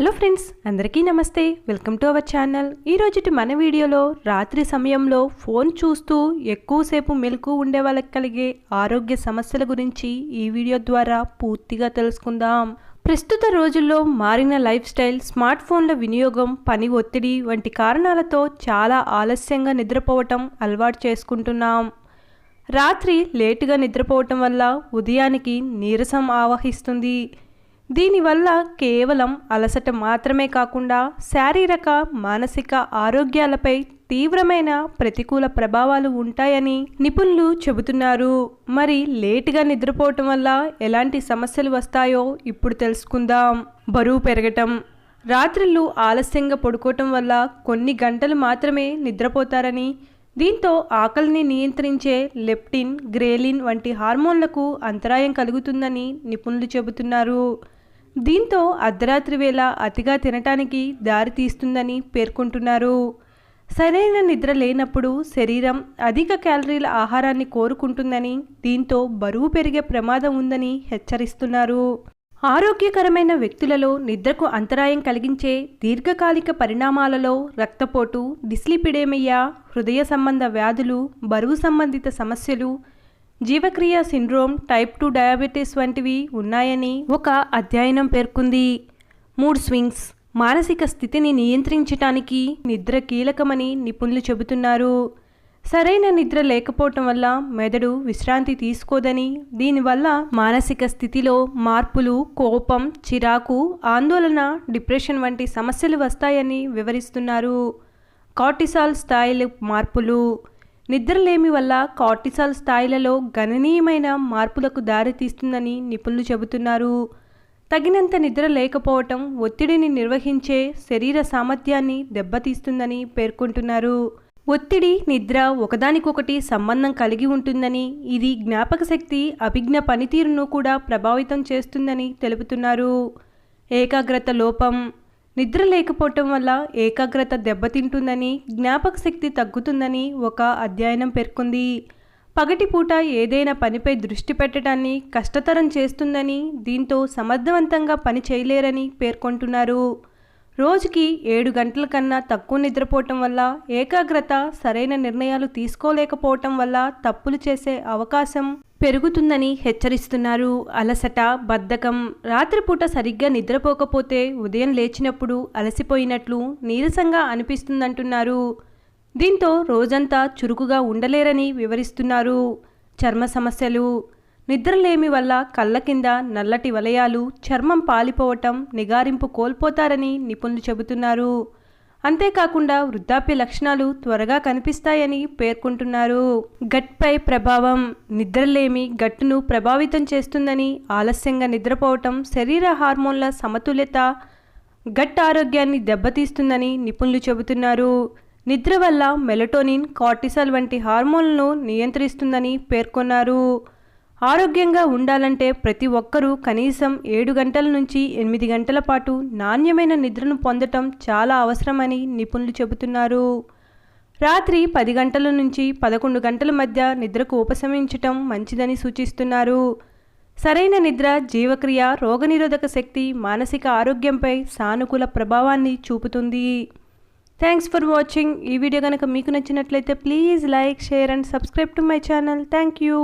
Hello friends అందరికీ నమస్తే. Welcome to our channel. ఈరోజుటి మన వీడియోలో రాత్రి సమయంలో ఫోన్ చూస్తూ ఎక్కువసేపు మెలకు ఉండే వాళ్ళకి కలిగే ఆరోగ్య సమస్యల గురించి ఈ వీడియో ద్వారా పూర్తిగా తెలుసుకుందాం. ప్రస్తుత రోజుల్లో మారిన లైఫ్ స్టైల్ స్మార్ట్ ఫోన్ల వినియోగం పని ఒత్తిడి వంటి కారణాలతో చాలా ఆలస్యంగా నిద్రపోవటం అలవాటు చేసుకుంటున్నాం. రాత్రి లేటుగా నిద్రపోవటం వల్ల ఉదయానికి నీరసం ఆవహిస్తుంది. దీనివల్ల కేవలం అలసట మాత్రమే కాకుండా శారీరక మానసిక ఆరోగ్యాలపై తీవ్రమైన ప్రతికూల ప్రభావాలు ఉంటాయని నిపుణులు చెబుతున్నారు. మరి లేటుగా నిద్రపోవటం వల్ల ఎలాంటి సమస్యలు వస్తాయో ఇప్పుడు తెలుసుకుందాం. బరువు పెరగటం. రాత్రిళ్ళు ఆలస్యంగా పడుకోవటం వల్ల కొన్ని గంటలు మాత్రమే నిద్రపోతారని దీంతో ఆకలిని నియంత్రించే లెప్టిన్ గ్రేలిన్ వంటి హార్మోన్లకు అంతరాయం కలుగుతుందని నిపుణులు చెబుతున్నారు. దీంతో అర్ధరాత్రి వేళ అతిగా తినటానికి దారి తీస్తుందని పేర్కొంటున్నారు. సరైన నిద్ర లేనప్పుడు శరీరం అధిక క్యాలరీల ఆహారాన్ని కోరుకుంటుందని దీంతో బరువు పెరిగే ప్రమాదం ఉందని హెచ్చరిస్తున్నారు. ఆరోగ్యకరమైన వ్యక్తులలో నిద్రకు అంతరాయం కలిగించే దీర్ఘకాలిక పరిణామాలలో రక్తపోటు డిస్లిపిడేమియా హృదయ సంబంధ వ్యాధులు బరువు సంబంధిత సమస్యలు జీవక్రియ సిండ్రోమ్ టైప్ టూ డయాబెటీస్ వంటివి ఉన్నాయని ఒక అధ్యయనం పేర్కొంది. మూడ్ స్వింగ్స్ మానసిక స్థితిని నియంత్రించటానికి నిద్ర కీలకమని నిపుణులు చెబుతున్నారు. సరైన నిద్ర లేకపోవటం వల్ల మెదడు విశ్రాంతి తీసుకోదని దీనివల్ల మానసిక స్థితిలో మార్పులు కోపం చిరాకు ఆందోళన డిప్రెషన్ వంటి సమస్యలు వస్తాయని వివరిస్తున్నారు. కార్టిసాల్ స్థాయిలు మార్పులు నిద్రలేమి వల్ల కార్టిసాల్ స్థాయిలలో గణనీయమైన మార్పులకు దారితీస్తుందని నిపుణులు చెబుతున్నారు. తగినంత నిద్ర లేకపోవటం ఒత్తిడిని నిర్వహించే శరీర సామర్థ్యాన్ని దెబ్బతీస్తుందని పేర్కొంటున్నారు. ఒత్తిడి నిద్ర ఒకదానికొకటి సంబంధం కలిగి ఉంటుందని ఇది జ్ఞాపక శక్తి అభిజ్ఞ పనితీరును కూడా ప్రభావితం చేస్తుందని తెలుపుతున్నారు. ఏకాగ్రత లోపం నిద్ర లేకపోవటం వల్ల ఏకాగ్రత దెబ్బతింటుందని జ్ఞాపక శక్తి తగ్గుతుందని ఒక అధ్యయనం పేర్కొంది. పగటిపూట ఏదైనా పనిపై దృష్టి పెట్టడాన్ని కష్టతరం చేస్తుందని దీంతో సమర్థవంతంగా పని చేయలేరని పేర్కొంటున్నారు. రోజుకి ఏడు గంటల కన్నా తక్కువ నిద్రపోవటం వల్ల ఏకాగ్రత సరైన నిర్ణయాలు తీసుకోలేకపోవటం వల్ల తప్పులు చేసే అవకాశం పెరుగుతుందని హెచ్చరిస్తున్నారు. అలసట బద్ధకం రాత్రిపూట సరిగ్గా నిద్రపోకపోతే ఉదయం లేచినప్పుడు అలసిపోయినట్లు నీరసంగా అనిపిస్తుందంటున్నారు. దీంతో రోజంతా చురుకుగా ఉండలేరని వివరిస్తున్నారు. చర్మ సమస్యలు నిద్రలేమి వల్ల కళ్ళ కింద నల్లటి వలయాలు చర్మం పాలిపోవటం నిగారింపు కోల్పోతారని నిపుణులు చెబుతున్నారు. అంతేకాకుండా వృద్ధాప్య లక్షణాలు త్వరగా కనిపిస్తాయని పేర్కొంటున్నారు. గట్పై ప్రభావం నిద్రలేమి గట్టును ప్రభావితం చేస్తుందని ఆలస్యంగా నిద్రపోవటం శరీర హార్మోన్ల సమతుల్యత గట్ ఆరోగ్యాన్ని దెబ్బతీస్తుందని నిపుణులు చెబుతున్నారు. నిద్ర వల్ల మెలటోనిన్ కార్టిసాల్ వంటి హార్మోన్లను నియంత్రిస్తుందని పేర్కొన్నారు. ఆరోగ్యంగా ఉండాలంటే ప్రతి ఒక్కరూ కనీసం ఏడు గంటల నుంచి ఎనిమిది గంటల పాటు నాణ్యమైన నిద్రను పొందటం చాలా అవసరమని నిపుణులు చెబుతున్నారు. రాత్రి పది గంటల నుంచి పదకొండు గంటల మధ్య నిద్రకు ఉపశమించటం మంచిదని సూచిస్తున్నారు. సరైన నిద్ర జీవక్రియ రోగనిరోధక శక్తి మానసిక ఆరోగ్యంపై సానుకూల ప్రభావాన్ని చూపుతుంది. థ్యాంక్స్ ఫర్ వాచింగ్ ఈ వీడియో కనుక మీకు నచ్చినట్లయితే please like share and subscribe to my channel. Thank you